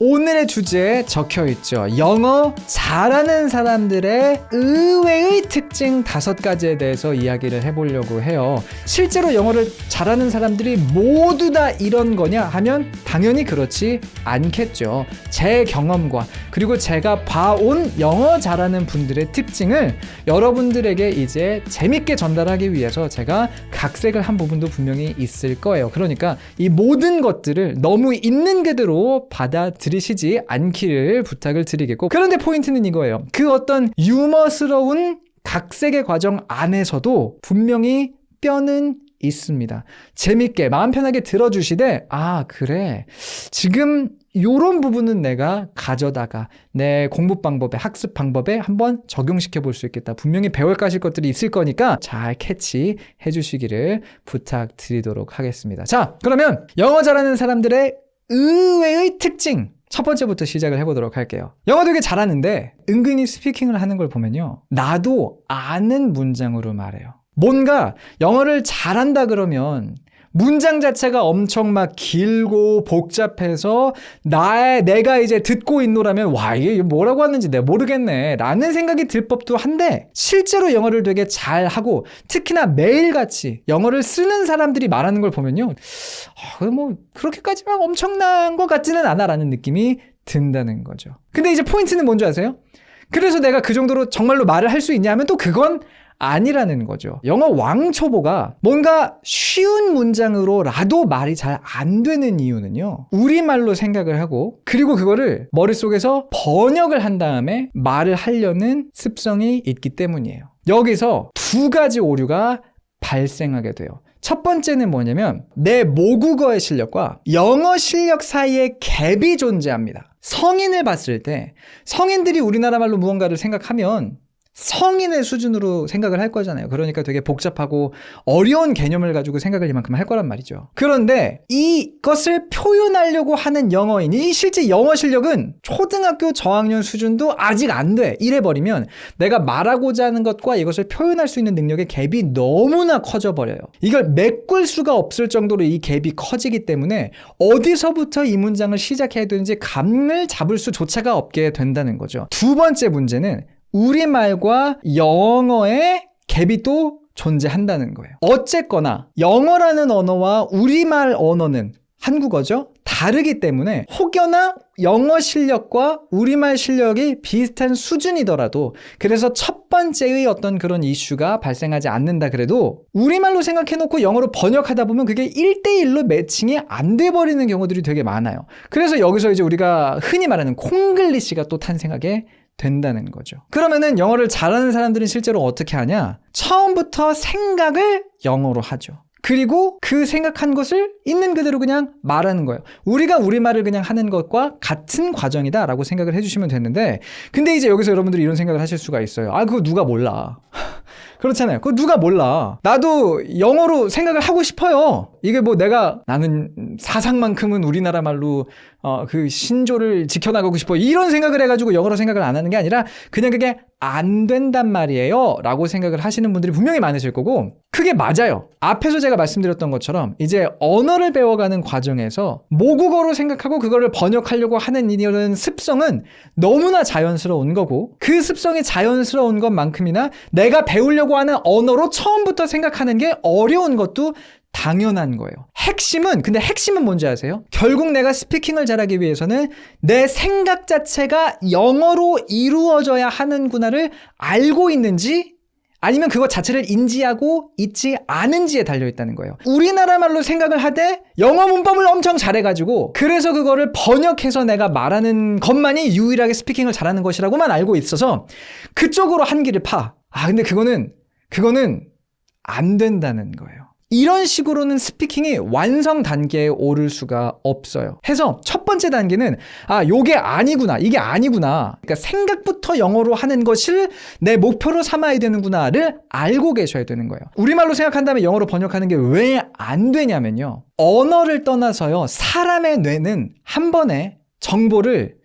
오늘의 주제에 적혀 있죠. 영어 잘하는 사람들의 의외의 특징 다섯 가지에 대해서 이야기를 해보려고 해요. 실제로 영어를 잘하는 사람들이 모두 다 이런 거냐 하면 당연히 그렇지 않겠죠. 제 경험과 그리고 제가 봐온 영어 잘하는 분들의 특징을 여러분들에게 이제 재밌게 전달하기 위해서 제가 각색을 한 부분도 분명히 있을 거예요. 그러니까 이 모든 것들을 너무 있는 그대로 받아 들이시지 않기를 부탁을 드리겠고 그런데 포인트는 이거예요. 그 어떤 유머스러운 각색의 과정 안에서도 분명히 뼈는 있습니다. 재밌게 마음 편하게 들어주시되 아 그래 지금 요런 부분은 내가 가져다가 내 공부 방법에 학습 방법에 한번 적용시켜 볼 수 있겠다. 분명히 배울 가실 것들이 있을 거니까 잘 캐치 해 주시기를 부탁드리도록 하겠습니다. 자, 그러면 영어 잘하는 사람들의 의외의 특징 첫 번째부터 시작을 해보도록 할게요. 영어 되게 잘하는데 은근히 스피킹을 하는 걸 보면요. 나도 아는 문장으로 말해요. 뭔가 영어를 잘한다 그러면 문장 자체가 엄청 막 길고 복잡해서 나의 내가 이제 듣고 있노라면 와 이게 뭐라고 하는지 내가 모르겠네 라는 생각이 들 법도 한데 실제로 영어를 되게 잘 하고 특히나 매일같이 영어를 쓰는 사람들이 말하는 걸 보면요 아, 뭐 그렇게까지 막 엄청난 것 같지는 않아라는 느낌이 든다는 거죠 근데 이제 포인트는 뭔지 아세요? 그래서 내가 그 정도로 정말로 말을 할 수 있냐 하면 또 그건 아니라는 거죠. 영어 왕초보가 뭔가 쉬운 문장으로라도 말이 잘 안 되는 이유는요. 우리말로 생각을 하고 그리고 그거를 머릿속에서 번역을 한 다음에 말을 하려는 습성이 있기 때문이에요. 여기서 두 가지 오류가 발생하게 돼요. 첫 번째는 뭐냐면 내 모국어의 실력과 영어 실력 사이에 갭이 존재합니다. 성인을 봤을 때 성인들이 우리나라 말로 무언가를 생각하면 성인의 수준으로 생각을 할 거잖아요. 그러니까 되게 복잡하고 어려운 개념을 가지고 생각을 이만큼 할 거란 말이죠. 그런데 이것을 표현하려고 하는 영어인 이 실제 영어 실력은 초등학교 저학년 수준도 아직 안 돼. 이래버리면 내가 말하고자 하는 것과 이것을 표현할 수 있는 능력의 갭이 너무나 커져버려요. 이걸 메꿀 수가 없을 정도로 이 갭이 커지기 때문에 어디서부터 이 문장을 시작해야 되는지 감을 잡을 수조차가 없게 된다는 거죠. 두 번째 문제는 우리말과 영어의 갭이 또 존재한다는 거예요. 어쨌거나 영어라는 언어와 우리말 언어는 한국어죠? 다르기 때문에 혹여나 영어 실력과 우리말 실력이 비슷한 수준이더라도 그래서 첫 번째의 어떤 그런 이슈가 발생하지 않는다 그래도 우리말로 생각해 놓고 영어로 번역하다 보면 그게 1대1로 매칭이 안 돼 버리는 경우들이 되게 많아요. 그래서 여기서 이제 우리가 흔히 말하는 콩글리시가 또 탄생하게 된다는 거죠. 그러면은 영어를 잘하는 사람들은 실제로 어떻게 하냐? 처음부터 생각을 영어로 하죠. 그리고 그 생각한 것을 있는 그대로 그냥 말하는 거예요. 우리가 우리말을 그냥 하는 것과 같은 과정이다라고 생각을 해주시면 되는데, 근데 이제 여기서 여러분들이 이런 생각을 하실 수가 있어요. 아, 그거 누가 몰라. 그렇잖아요. 그거 누가 몰라. 나도 영어로 생각을 하고 싶어요. 이게 뭐 내가 나는 사상만큼은 우리나라 말로 어, 그 신조를 지켜나가고 싶어. 이런 생각을 해가지고 영어로 생각을 안 하는 게 아니라 그냥 그게 안 된단 말이에요. 라고 생각을 하시는 분들이 분명히 많으실 거고 그게 맞아요. 앞에서 제가 말씀드렸던 것처럼 이제 언어를 배워가는 과정에서 모국어로 생각하고 그거를 번역하려고 하는 이런 습성은 너무나 자연스러운 거고 그 습성이 자연스러운 것만큼이나 내가 배우려고 하는 언어로 처음부터 생각하는 게 어려운 것도 당연한 거예요. 핵심은, 근데 핵심은 뭔지 아세요? 결국 내가 스피킹을 잘하기 위해서는 내 생각 자체가 영어로 이루어져야 하는구나를 알고 있는지 아니면 그것 자체를 인지하고 있지 않은지에 달려 있다는 거예요. 우리나라 말로 생각을 하되 영어 문법을 엄청 잘해가지고 그래서 그거를 번역해서 내가 말하는 것만이 유일하게 스피킹을 잘하는 것이라고만 알고 있어서 그쪽으로 한기를 파. 아, 근데 그거는, 그거는 안 된다는 거예요. 이런 식으로는 스피킹이 완성 단계에 오를 수가 없어요. 해서 첫 번째 단계는 아, 요게 아니구나. 이게 아니구나. 그러니까 생각부터 영어로 하는 것을 내 목표로 삼아야 되는구나를 알고 계셔야 되는 거예요. 우리말로 생각한 다음에 영어로 번역하는 게 왜 안 되냐면요. 언어를 떠나서요. 사람의 뇌는 한 번에 정보를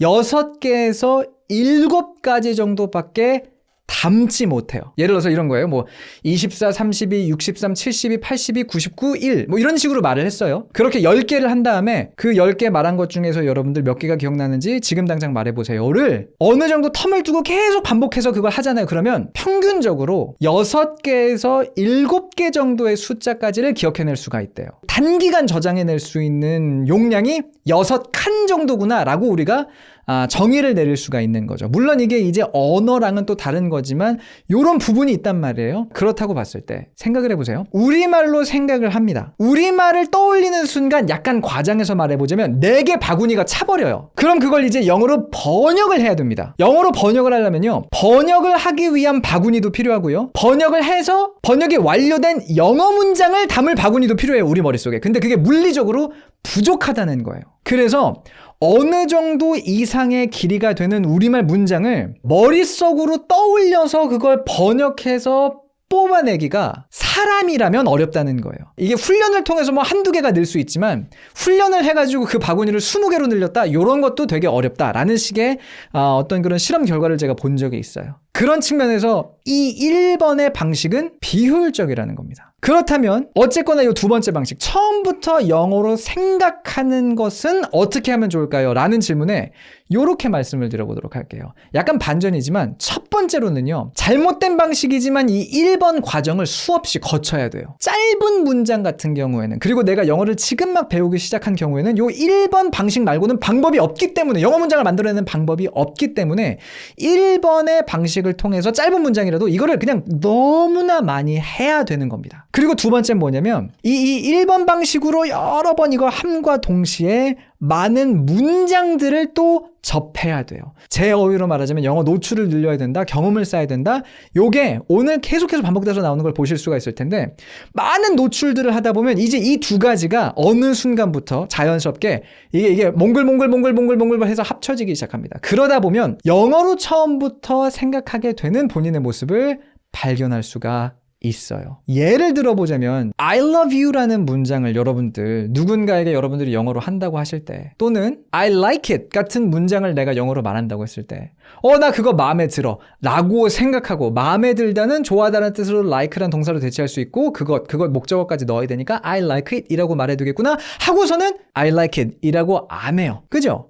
6개에서 7가지 정도밖에 담지 못해요. 예를 들어서 이런 거예요. 뭐 24, 32, 63, 72, 82, 99, 1. 뭐 이런 식으로 말을 했어요. 그렇게 10개를 한 다음에 그 10개 말한 것 중에서 여러분들 몇 개가 기억나는지 지금 당장 말해 보세요를 어느 정도 텀을 두고 계속 반복해서 그걸 하잖아요. 그러면 평균적으로 6개에서 7개 정도의 숫자까지를 기억해낼 수가 있대요. 단기간 저장해낼 수 있는 용량이 6칸 정도구나라고 우리가 아, 정의를 내릴 수가 있는 거죠. 물론 이게 이제 언어랑은 또 다른 거지만 요런 부분이 있단 말이에요. 그렇다고 봤을 때 생각을 해보세요. 우리말로 생각을 합니다. 우리말을 떠올리는 순간 약간 과장해서 말해보자면 내게 바구니가 차버려요. 그럼 그걸 이제 영어로 번역을 해야 됩니다. 영어로 번역을 하려면요. 번역을 하기 위한 바구니도 필요하고요. 번역을 해서 번역이 완료된 영어 문장을 담을 바구니도 필요해요. 우리 머릿속에. 근데 그게 물리적으로 부족하다는 거예요. 그래서 어느 정도 이상의 길이가 되는 우리말 문장을 머릿속으로 떠올려서 그걸 번역해서 뽑아내기가 사람이라면 어렵다는 거예요. 이게 훈련을 통해서 뭐 한두 개가 늘 수 있지만 훈련을 해가지고 그 바구니를 20개로 늘렸다? 이런 것도 되게 어렵다라는 식의 아, 어떤 그런 실험 결과를 제가 본 적이 있어요. 그런 측면에서 이 1번의 방식은 비효율적이라는 겁니다. 그렇다면 어쨌거나 이 두 번째 방식 처음부터 영어로 생각하는 것은 어떻게 하면 좋을까요? 라는 질문에 이렇게 말씀을 드려보도록 할게요. 약간 반전이지만 첫 번째로는요. 잘못된 방식이지만 이 1번 과정을 수없이 거쳐야 돼요. 짧은 문장 같은 경우에는 그리고 내가 영어를 지금 막 배우기 시작한 경우에는 요 1번 방식 말고는 방법이 없기 때문에 영어 문장을 만들어내는 방법이 없기 때문에 1번의 방식을 통해서 짧은 문장이라도 이거를 그냥 너무나 많이 해야 되는 겁니다. 그리고 두 번째는 뭐냐면 이, 이 1번 방식으로 여러 번 이거 함과 동시에 많은 문장들을 또 접해야 돼요. 제 어휘로 말하자면 영어 노출을 늘려야 된다, 경험을 쌓아야 된다. 요게 오늘 계속해서 반복돼서 나오는 걸 보실 수가 있을 텐데 많은 노출들을 하다 보면 이제 이 두 가지가 어느 순간부터 자연스럽게 이게 이게 몽글몽글몽글몽글몽글 해서 합쳐지기 시작합니다. 그러다 보면 영어로 처음부터 생각하게 되는 본인의 모습을 발견할 수가 있어요. 예를 들어보자면 I love you라는 문장을 여러분들 누군가에게 여러분들이 영어로 한다고 하실 때 또는 I like it 같은 문장을 내가 영어로 말한다고 했을 때 어 나 그거 마음에 들어 라고 생각하고 마음에 들다는 좋아하다는 뜻으로 like라는 동사로 대체할 수 있고 그것 그것 목적어까지 넣어야 되니까 I like it 이라고 말해야 되겠구나 하고서는 I like it 이라고 안 해요. 그죠?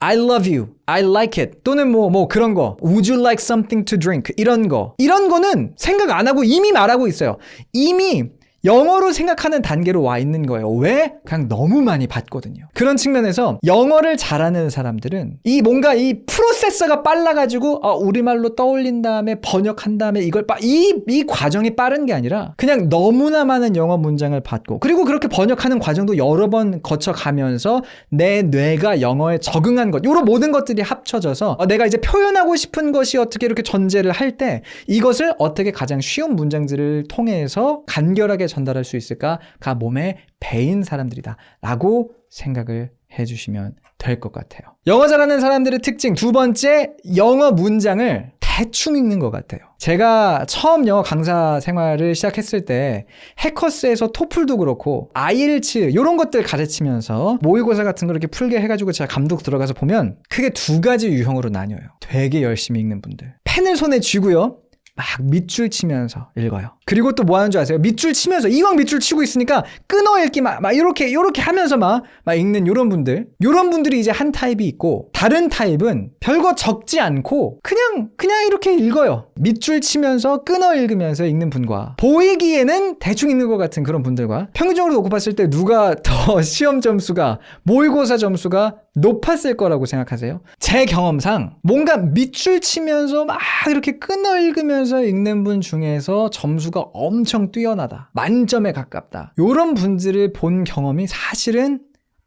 I love you. I like it. 또는 뭐, 뭐 그런 거. Would you like something to drink? 이런 거. 이런 거는 생각 안 하고 이미 말하고 있어요. 이미 영어로 생각하는 단계로 와 있는 거예요. 왜? 그냥 너무 많이 봤거든요. 그런 측면에서 영어를 잘하는 사람들은 이 뭔가 이 프로세서가 빨라가지고 어, 우리말로 떠올린 다음에 번역한 다음에 이걸 빠, 이, 이 과정이 빠른 게 아니라 그냥 너무나 많은 영어 문장을 받고 그리고 그렇게 번역하는 과정도 여러 번 거쳐가면서 내 뇌가 영어에 적응한 것, 이런 모든 것들이 합쳐져서 어, 내가 이제 표현하고 싶은 것이 어떻게 이렇게 전제를 할 때 이것을 어떻게 가장 쉬운 문장들을 통해서 간결하게 전달할 수 있을까가 몸에 배인 사람들이다 라고 생각을 해주시면 될 것 같아요. 영어 잘하는 사람들의 특징 두 번째 영어 문장을 대충 읽는 것 같아요. 제가 처음 영어 강사 생활을 시작했을 때 해커스에서 토플도 그렇고 아이엘츠 이런 것들 가르치면서 모의고사 같은 거 이렇게 풀게 해가지고 제가 감독 들어가서 보면 크게 두 가지 유형으로 나뉘어요. 되게 열심히 읽는 분들. 펜을 손에 쥐고요. 막 밑줄 치면서 읽어요. 그리고 또 뭐 하는 줄 아세요? 밑줄 치면서 이왕 밑줄 치고 있으니까 끊어 읽기 막, 막 이렇게 이렇게 하면서 막, 막 읽는 요런 분들. 요런 분들이 이제 한 타입이 있고 다른 타입은 별거 적지 않고 그냥 그냥 이렇게 읽어요. 밑줄 치면서 끊어 읽으면서 읽는 분과 보이기에는 대충 읽는 것 같은 그런 분들과 평균적으로 놓고 봤을 때 누가 더 시험 점수가 모의고사 점수가 높았을 거라고 생각하세요? 제 경험상 뭔가 밑줄 치면서 막 이렇게 끊어 읽으면서 읽는 분 중에서 점수가 엄청 뛰어나다. 만점에 가깝다. 이런 분들을 본 경험이 사실은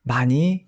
많이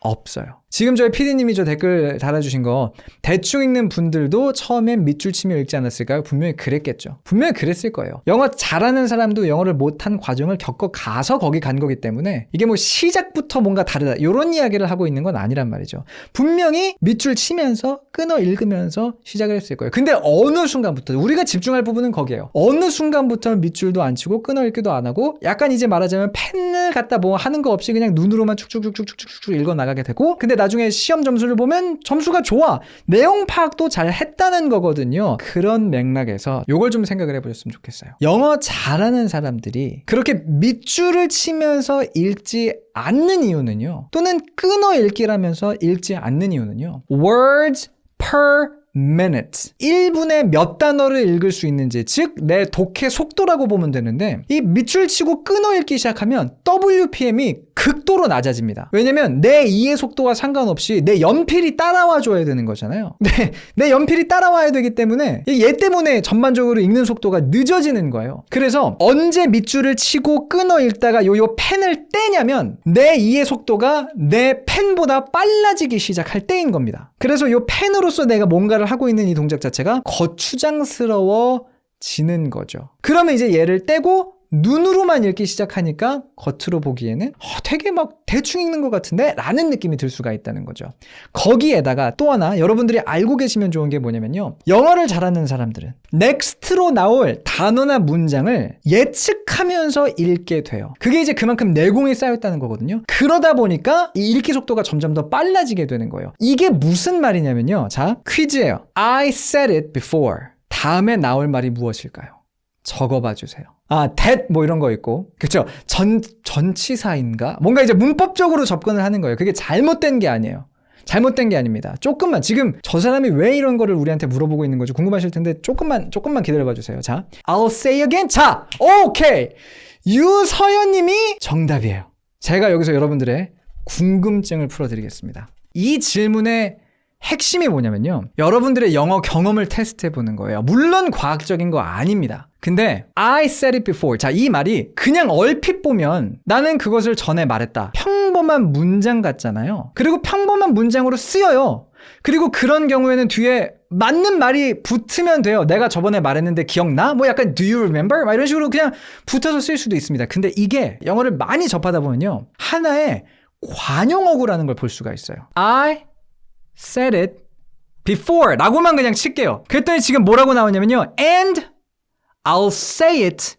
없어요. 지금 저희 PD님이 저 댓글 달아주신 거 대충 읽는 분들도 처음엔 밑줄 치며 읽지 않았을까요? 분명히 그랬겠죠. 분명히 그랬을 거예요. 영어 잘하는 사람도 영어를 못한 과정을 겪어 가서 거기 간 거기 때문에 이게 뭐 시작부터 뭔가 다르다 이런 이야기를 하고 있는 건 아니란 말이죠. 분명히 밑줄 치면서 끊어 읽으면서 시작을 했을 거예요. 근데 어느 순간부터 우리가 집중할 부분은 거기에요. 어느 순간부터 밑줄도 안 치고 끊어 읽기도 안 하고 약간 이제 말하자면 펜을 갖다 뭐 하는 거 없이 그냥 눈으로만 축축축축축축 읽어 나가게 되고 근데 나 중에 시험 점수를 보면 점수가 좋아. 내용 파악도 잘 했다는 거거든요. 그런 맥락에서 요걸 좀 생각을 해보셨으면 좋겠어요. 영어 잘하는 사람들이 그렇게 밑줄을 치면서 읽지 않는 이유는요. 또는 끊어 읽기라면서 읽지 않는 이유는요. words per minute. 1분에 몇 단어를 읽을 수 있는지, 즉, 내 독해 속도라고 보면 되는데, 이 밑줄 치고 끊어 읽기 시작하면 WPM이 극도로 낮아집니다. 왜냐면 내 이해 속도와 상관없이 내 연필이 따라와 줘야 되는 거잖아요. 네, 내 연필이 따라와야 되기 때문에 얘 때문에 전반적으로 읽는 속도가 늦어지는 거예요. 그래서 언제 밑줄을 치고 끊어 읽다가 요요 펜을 떼냐면 내 이해 속도가 내 펜보다 빨라지기 시작할 때인 겁니다. 그래서 요 펜으로서 내가 뭔가를 하고 있는 이 동작 자체가 거추장스러워지는 거죠. 그러면 이제 얘를 떼고 눈으로만 읽기 시작하니까 겉으로 보기에는 어, 되게 막 대충 읽는 것 같은데 라는 느낌이 들 수가 있다는 거죠. 거기에다가 또 하나 여러분들이 알고 계시면 좋은 게 뭐냐면요. 영어를 잘하는 사람들은 넥스트로 나올 단어나 문장을 예측하면서 읽게 돼요. 그게 이제 그만큼 내공이 쌓였다는 거거든요. 그러다 보니까 이 읽기 속도가 점점 더 빨라지게 되는 거예요. 이게 무슨 말이냐면요. 자, 퀴즈예요. I said it before. 다음에 나올 말이 무엇일까요? 적어봐 주세요. 아, that 뭐 이런 거 있고. 그쵸? 전, 전치사인가? 뭔가 이제 문법적으로 접근을 하는 거예요. 그게 잘못된 게 아니에요. 잘못된 게 아닙니다. 조금만, 지금 저 사람이 왜 이런 거를 우리한테 물어보고 있는 건지 궁금하실 텐데, 조금만, 조금만 기다려 봐 주세요. 자, I'll say again. 자, 오케이! 유서연 님이 정답이에요. 제가 여기서 여러분들의 궁금증을 풀어 드리겠습니다. 이 질문의 핵심이 뭐냐면요. 여러분들의 영어 경험을 테스트해 보는 거예요. 물론 과학적인 거 아닙니다. 근데 I said it before. 자, 이 말이 그냥 얼핏 보면 나는 그것을 전에 말했다. 평범한 문장 같잖아요. 그리고 평범한 문장으로 쓰여요. 그리고 그런 경우에는 뒤에 맞는 말이 붙으면 돼요. 내가 저번에 말했는데 기억나? 뭐 약간 do you remember? 막 이런 식으로 그냥 붙어서 쓸 수도 있습니다. 근데 이게 영어를 많이 접하다 보면요. 하나의 관용어구라는 걸 볼 수가 있어요. I said it before 라고만 그냥 칠게요. 그랬더니 지금 뭐라고 나오냐면요. and I'll say it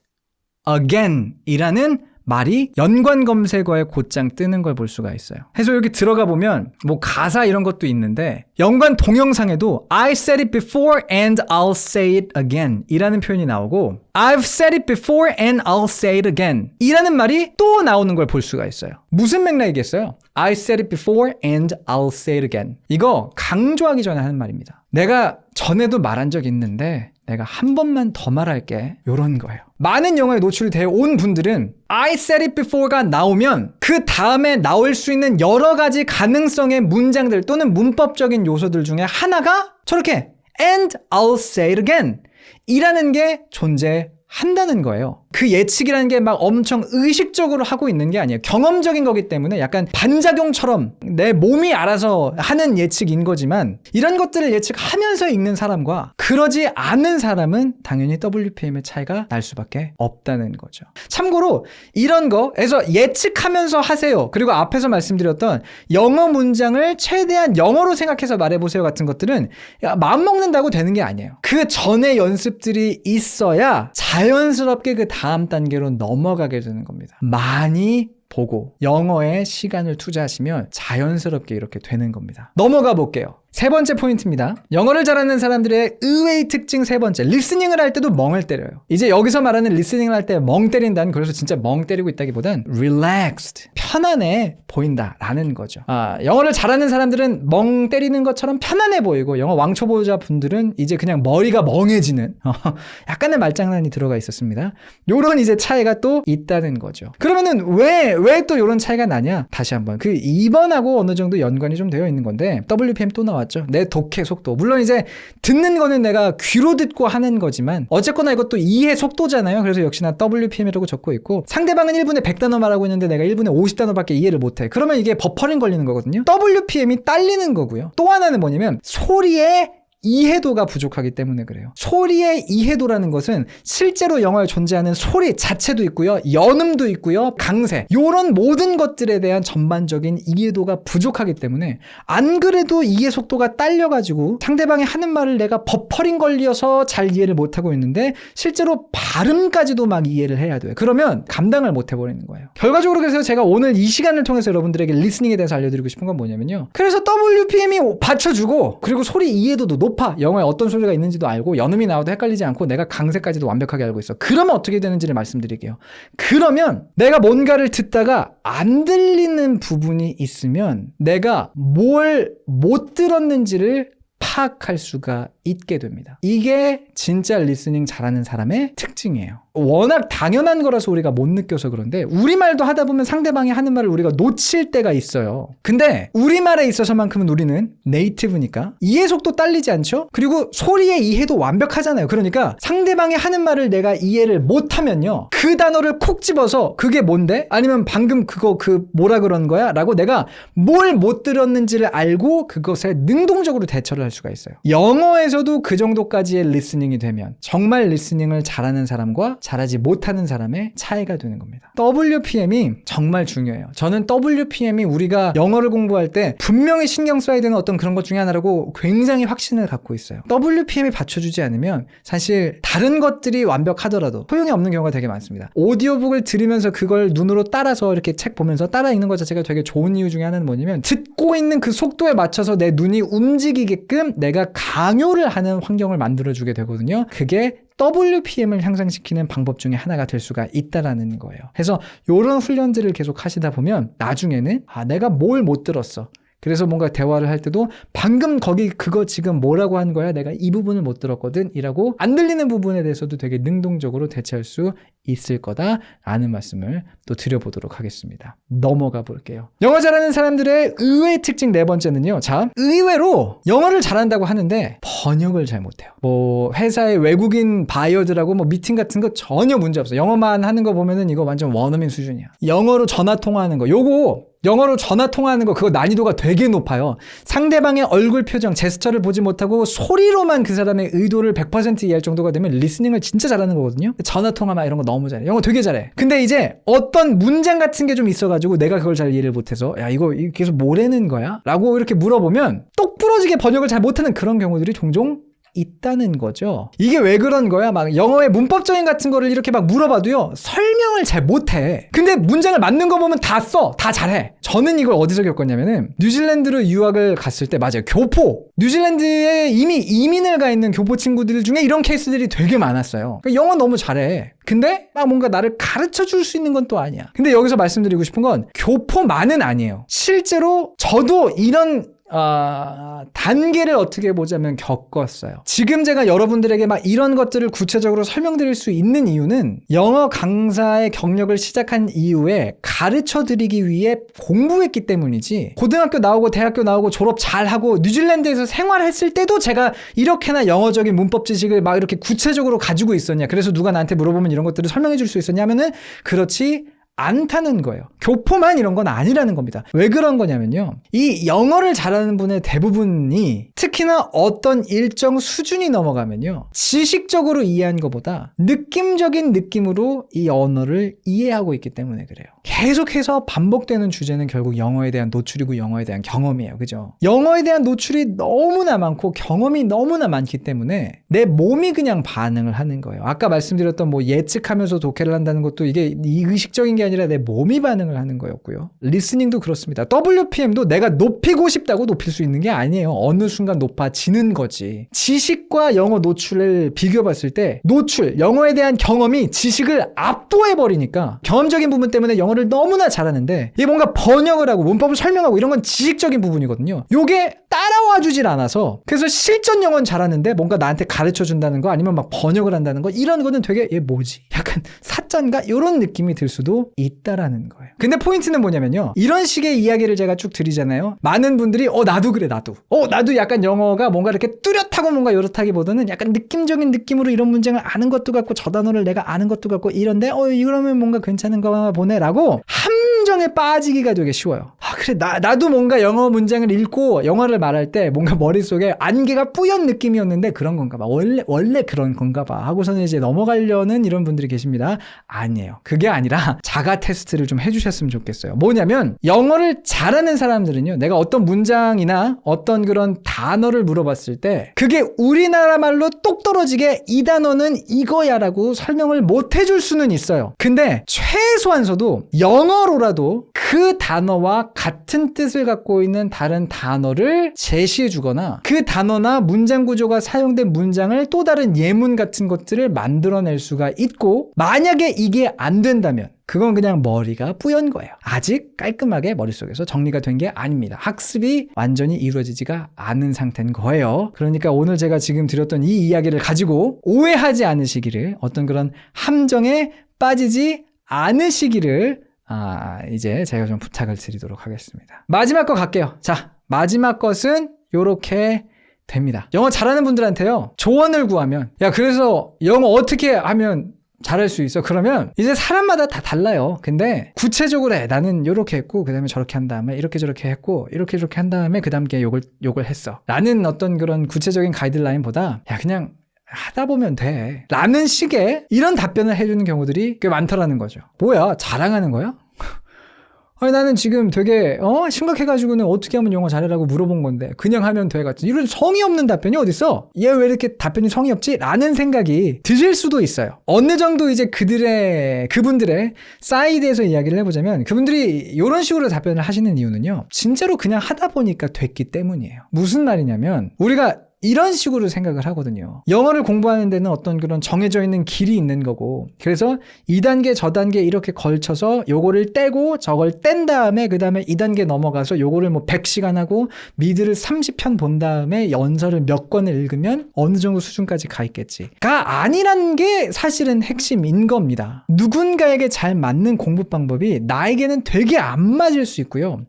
again 이라는 말이 연관 검색어에 곧장 뜨는 걸 볼 수가 있어요. 해서 여기 들어가 보면 뭐 가사 이런 것도 있는데 연관 동영상에도 I said it before and I'll say it again 이라는 표현이 나오고 I've said it before and I'll say it again 이라는 말이 또 나오는 걸 볼 수가 있어요. 무슨 맥락이겠어요? I said it before and I'll say it again. 이거 강조하기 전에 하는 말입니다. 내가 전에도 말한 적 있는데 내가 한 번만 더 말할게. 요런 거예요. 많은 영화에 노출이 되어 온 분들은 I said it before가 나오면 그 다음에 나올 수 있는 여러 가지 가능성의 문장들 또는 문법적인 요소들 중에 하나가 저렇게 and I'll say it again 이라는 게 존재한다는 거예요. 그 예측이라는 게 막 엄청 의식적으로 하고 있는 게 아니에요. 경험적인 거기 때문에 약간 반작용처럼 내 몸이 알아서 하는 예측인 거지만 이런 것들을 예측하면서 읽는 사람과 그러지 않은 사람은 당연히 WPM의 차이가 날 수밖에 없다는 거죠. 참고로 이런 거에서 예측하면서 하세요. 그리고 앞에서 말씀드렸던 영어 문장을 최대한 영어로 생각해서 말해보세요 같은 것들은 마음 먹는다고 되는 게 아니에요. 그 전에 연습들이 있어야 자연스럽게 그 다음 단계로 넘어가게 되는 겁니다. 많이 보고 영어에 시간을 투자하시면 자연스럽게 이렇게 되는 겁니다. 넘어가 볼게요. 세 번째 포인트입니다. 영어를 잘하는 사람들의 의외의 특징 세 번째. 리스닝을 할 때도 멍을 때려요. 이제 여기서 말하는 리스닝을 할 때 멍 때린다는 그래서 진짜 멍 때리고 있다기보단 relaxed. 편안해 보인다라는 거죠. 아, 영어를 잘하는 사람들은 멍 때리는 것처럼 편안해 보이고 영어 왕초 보자 분들은 이제 그냥 머리가 멍해지는 어, 약간의 말장난이 들어가 있었습니다. 요런 이제 차이가 또 있다는 거죠. 그러면은 왜 왜 또 요런 차이가 나냐? 다시 한번 그 2번하고 어느 정도 연관이 좀 되어 있는 건데 WPM 또 나와 나왔죠. 내 독해 속도. 물론 이제 듣는 거는 내가 귀로 듣고 하는 거지만 어쨌거나 이것도 이해 속도잖아요. 그래서 역시나 WPM이라고 적고 있고 상대방은 1분에 100단어 말하고 있는데 내가 1분에 50단어밖에 이해를 못해. 그러면 이게 버퍼링 걸리는 거거든요. WPM이 딸리는 거고요. 또 하나는 뭐냐면 소리의 이해도가 부족하기 때문에 그래요. 소리의 이해도라는 것은 실제로 영어에 존재하는 소리 자체도 있고요. 연음도 있고요. 강세. 요런 모든 것들에 대한 전반적인 이해도가 부족하기 때문에 안 그래도 이해 속도가 딸려가지고 상대방이 하는 말을 내가 버퍼링 걸려서 잘 이해를 못하고 있는데 실제로 발음까지도 막 이해를 해야 돼요. 그러면 감당을 못 해버리는 거예요. 결과적으로 그래서 제가 오늘 이 시간을 통해서 여러분들에게 리스닝에 대해서 알려드리고 싶은 건 뭐냐면요. 그래서 WPM이 받쳐주고 그리고 소리 이해도도 높 아. 영어에 어떤 소리가 있는지도 알고 연음이 나와도 헷갈리지 않고 내가 강세까지도 완벽하게 알고 있어. 그러면 어떻게 되는지를 말씀드릴게요. 그러면 내가 뭔가를 듣다가 안 들리는 부분이 있으면 내가 뭘 못 들었는지를 파악할 수가 있게 됩니다. 이게 진짜 리스닝 잘하는 사람의 특징이에요. 워낙 당연한 거라서 우리가 못 느껴서 그런데 우리말도 하다 보면 상대방이 하는 말을 우리가 놓칠 때가 있어요. 근데 우리말에 있어서만큼은 우리는 네이티브니까 이해 속도 딸리지 않죠? 그리고 소리의 이해도 완벽하잖아요. 그러니까 상대방이 하는 말을 내가 이해를 못하면요. 그 단어를 콕 집어서 그게 뭔데? 아니면 방금 그거 그 뭐라 그런 거야? 라고 내가 뭘 못 들었는지를 알고 그것에 능동적으로 대처를 할 수가 있어요. 영어에서 도 그 정도까지의 리스닝이 되면 정말 리스닝을 잘하는 사람과 잘하지 못하는 사람의 차이가 되는 겁니다. WPM이 정말 중요해요. 저는 WPM이 우리가 영어를 공부할 때 분명히 신경 써야 되는 어떤 그런 것 중에 하나라고 굉장히 확신을 갖고 있어요. WPM이 받쳐주지 않으면 사실 다른 것들이 완벽하더라도 소용이 없는 경우가 되게 많습니다. 오디오북을 들으면서 그걸 눈으로 따라서 이렇게 책 보면서 따라 읽는 것 자체가 되게 좋은 이유 중에 하나는 뭐냐면 듣고 있는 그 속도에 맞춰서 내 눈이 움직이게끔 내가 강요를 하는 환경을 만들어주게 되거든요. 그게 WPM을 향상시키는 방법 중에 하나가 될 수가 있다라는 거예요. 그래서 이런 훈련들을 계속 하시다 보면 나중에는 아 내가 뭘 못 들었어. 그래서 뭔가 대화를 할 때도 방금 거기 그거 지금 뭐라고 한 거야? 내가 이 부분을 못 들었거든. 이라고 안 들리는 부분에 대해서도 되게 능동적으로 대처할 수 있을 거다라는 말씀을 또 드려보도록 하겠습니다. 넘어가 볼게요. 영어 잘하는 사람들의 의외의 특징 네 번째는요. 자, 의외로 영어를 잘한다고 하는데 번역을 잘 못해요. 뭐 회사의 외국인 바이어들하고 뭐 미팅 같은 거 전혀 문제 없어. 영어만 하는 거 보면은 이거 완전 원어민 수준이야. 영어로 전화 통화하는 거. 요거 영어로 전화 통화하는 거 그거 난이도가 되게 높아요. 상대방의 얼굴 표정, 제스처를 보지 못하고 소리로만 그 사람의 의도를 100% 이해할 정도가 되면 리스닝을 진짜 잘하는 거거든요. 전화 통화 막 이런 거 너무 잘해. 영어 되게 잘해. 근데 이제 어떤 문장 같은 게 좀 있어가지고 내가 그걸 잘 이해를 못해서 야 이거 계속 뭐라는 거야? 라고 이렇게 물어보면 똑 부러지게 번역을 잘 못하는 그런 경우들이 종종 있다는 거죠. 이게 왜 그런 거야? 막 영어의 문법적인 같은 거를 이렇게 막 물어봐도요. 설명을 잘 못해. 근데 문장을 맞는 거 보면 다 써. 다 잘해. 저는 이걸 어디서 겪었냐면은 뉴질랜드로 유학을 갔을 때 맞아요. 교포. 뉴질랜드에 이미 이민을 가 있는 교포 친구들 중에 이런 케이스들이 되게 많았어요. 그러니까 영어 너무 잘해. 근데 막 뭔가 나를 가르쳐 줄 수 있는 건 또 아니야. 근데 여기서 말씀드리고 싶은 건 교포만은 아니에요. 실제로 저도 이런 아, 단계를 어떻게 보자면 겪었어요. 지금 제가 여러분들에게 막 이런 것들을 구체적으로 설명드릴 수 있는 이유는 영어 강사의 경력을 시작한 이후에 가르쳐 드리기 위해 공부했기 때문이지 고등학교 나오고 대학교 나오고 졸업 잘하고 뉴질랜드에서 생활했을 때도 제가 이렇게나 영어적인 문법 지식을 막 이렇게 구체적으로 가지고 있었냐. 그래서 누가 나한테 물어보면 이런 것들을 설명해 줄 수 있었냐면은 그렇지 않다는 거예요. 교포만 이런 건 아니라는 겁니다. 왜 그런 거냐면요. 이 영어를 잘하는 분의 대부분이 특히나 어떤 일정 수준이 넘어가면요. 지식적으로 이해한 것보다 느낌적인 느낌으로 이 언어를 이해하고 있기 때문에 그래요. 계속해서 반복되는 주제는 결국 영어에 대한 노출이고 영어에 대한 경험이에요. 그죠? 영어에 대한 노출이 너무나 많고 경험이 너무나 많기 때문에 내 몸이 그냥 반응을 하는 거예요. 아까 말씀드렸던 뭐 예측하면서 독해를 한다는 것도 이게 이 의식적인 게 아니라 내 몸이 반응을 하는 거였고요. 리스닝도 그렇습니다. WPM도 내가 높이고 싶다고 높일 수 있는 게 아니에요. 어느 순간 높아지는 거지. 지식과 영어 노출을 비교해 봤을 때 노출, 영어에 대한 경험이 지식을 압도해 버리니까 경험적인 부분 때문에 영어를 너무나 잘하는데 이게 뭔가 번역을 하고 문법을 설명하고 이런 건 지식적인 부분이거든요. 요게 따라와 주질 않아서 그래서 실전 영어는 잘하는데 뭔가 나한테 가르쳐 준다는 거 아니면 막 번역을 한다는 거 이런 거는 되게 얘 뭐지? 약간 사짠가 이런 느낌이 들 수도 있다라는 거예요. 근데 포인트는 뭐냐면요. 이런 식의 이야기를 제가 쭉 드리잖아요. 많은 분들이 어 나도 그래 나도. 어 나도 약간 영어가 뭔가 이렇게 뚜렷하고 뭔가 요렇다기보다는 약간 느낌적인 느낌으로 이런 문장을 아는 것도 같고 저 단어를 내가 아는 것도 같고 이런데 어 이러면 뭔가 괜찮은 거 보네라고 한 함정에 빠지기가 되게 쉬워요. 아, 그래, 나, 나도 뭔가 영어 문장을 읽고 영어를 말할 때 뭔가 머릿속에 안개가 뿌연 느낌이었는데 그런 건가 봐. 원래, 원래 그런 건가 봐. 하고서는 이제 넘어가려는 이런 분들이 계십니다. 아니에요. 그게 아니라 자가 테스트를 좀 해주셨으면 좋겠어요. 뭐냐면 영어를 잘하는 사람들은요, 내가 어떤 문장이나 어떤 그런 단어를 물어봤을 때 그게 우리나라 말로 똑 떨어지게 이 단어는 이거야 라고 설명을 못 해줄 수는 있어요. 근데 최소한서도 영어로라도 그 단어와 같은 뜻을 갖고 있는 다른 단어를 제시해 주거나 그 단어나 문장 구조가 사용된 문장을 또 다른 예문 같은 것들을 만들어낼 수가 있고 만약에 이게 안 된다면 그건 그냥 머리가 뿌연 거예요. 아직 깔끔하게 머릿속에서 정리가 된 게 아닙니다. 학습이 완전히 이루어지지가 않은 상태인 거예요. 그러니까 오늘 제가 지금 드렸던 이 이야기를 가지고 오해하지 않으시기를 어떤 그런 함정에 빠지지 않으시기를 아, 이제 제가 좀 부탁을 드리도록 하겠습니다. 마지막 거 갈게요. 자, 마지막 것은 요렇게 됩니다. 영어 잘하는 분들한테요. 조언을 구하면 야, 그래서 영어 어떻게 하면 잘할 수 있어. 그러면 이제 사람마다 다 달라요. 근데 구체적으로 해. 나는 요렇게 했고 그다음에 저렇게 한 다음에 이렇게 저렇게 했고 이렇게 저렇게 한 다음에 그다음에 요걸 요걸 했어. 라는 어떤 그런 구체적인 가이드라인보다 야 그냥 하다 보면 돼. 라는 식의 이런 답변을 해주는 경우들이 꽤 많더라는 거죠. 뭐야? 자랑하는 거야? 아니 나는 지금 되게 어 심각해가지고는 어떻게 하면 영어 잘해라고 물어본 건데 그냥 하면 돼 같은 이런 성의 없는 답변이 어딨어 얘 왜 이렇게 답변이 성의 없지 라는 생각이 드실 수도 있어요 어느 정도 이제 그들의 그분들의 사이드에서 이야기를 해보자면 그분들이 이런 식으로 답변을 하시는 이유는요 진짜로 그냥 하다 보니까 됐기 때문이에요 무슨 말이냐면 우리가 이런 식으로 생각을 하거든요. 영어를 공부하는 데는 어떤 그런 정해져 있는 길이 있는 거고, 그래서 2단계, 저단계 이렇게 걸쳐서 요거를 떼고 저걸 뗀 다음에 그 다음에 2단계 넘어가서 요거를 뭐 100시간 하고 미드를 30편 본 다음에 연설을 몇 권을 읽으면 어느 정도 수준까지 가 있겠지.가 아니란 게 사실은 핵심인 겁니다. 누군가에게 잘 맞는 공부 방법이 나에게는 되게 안 맞을 수 있고요.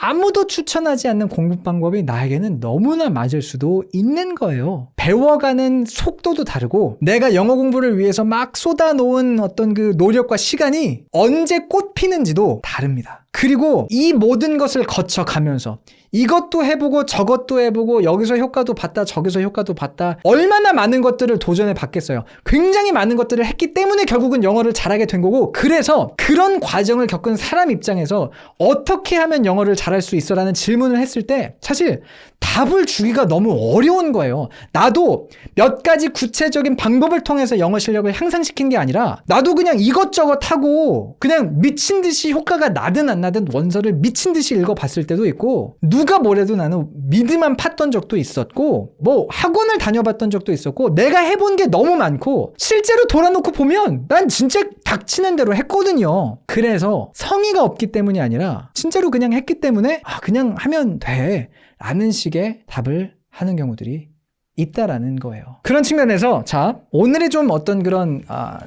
아무도 추천하지 않는 공부 방법이 나에게는 너무나 맞을 수도 있는 거예요. 배워가는 속도도 다르고 내가 영어 공부를 위해서 막 쏟아놓은 어떤 그 노력과 시간이 언제 꽃 피는지도 다릅니다. 그리고 이 모든 것을 거쳐가면서 이것도 해보고 저것도 해보고 여기서 효과도 봤다 저기서 효과도 봤다. 얼마나 많은 것들을 도전해 봤겠어요. 굉장히 많은 것들을 했기 때문에 결국은 영어를 잘하게 된 거고 그래서 그런 과정을 겪은 사람 입장에서 어떻게 하면 영어를 잘할 수 있어 라는 질문을 했을 때 사실 답을 주기가 너무 어려운 거예요. 나도 몇 가지 구체적인 방법을 통해서 영어 실력을 향상시킨 게 아니라 나도 그냥 이것저것 하고 그냥 미친 듯이 효과가 나든 안 나든 원서를 미친 듯이 읽어봤을 때도 있고 누가 뭐래도 나는 미드만 팠던 적도 있었고 뭐 학원을 다녀봤던 적도 있었고 내가 해본 게 너무 많고 실제로 돌아놓고 보면 난 진짜 닥치는 대로 했거든요. 그래서 성의가 없기 때문이 아니라 진짜로 그냥 했기 때문에 아 그냥 하면 돼 라는 식의 답을 하는 경우들이 있다라는 거예요. 그런 측면에서 자 오늘의 좀 어떤 그런 아,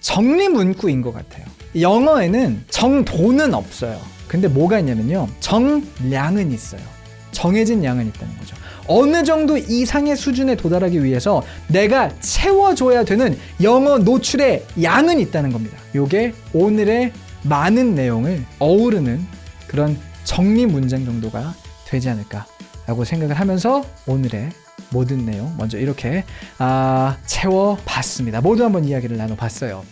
정리 문구인 것 같아요. 영어에는 정도는 없어요. 근데 뭐가 있냐면요. 정량은 있어요. 정해진 양은 있다는 거죠. 어느 정도 이상의 수준에 도달하기 위해서 내가 채워줘야 되는 영어 노출의 양은 있다는 겁니다. 요게 오늘의 많은 내용을 어우르는 그런 정리 문장 정도가 되지 않을까라고 생각을 하면서 오늘의 모든 내용 먼저 이렇게 아, 채워봤습니다. 모두 한번 이야기를 나눠봤어요.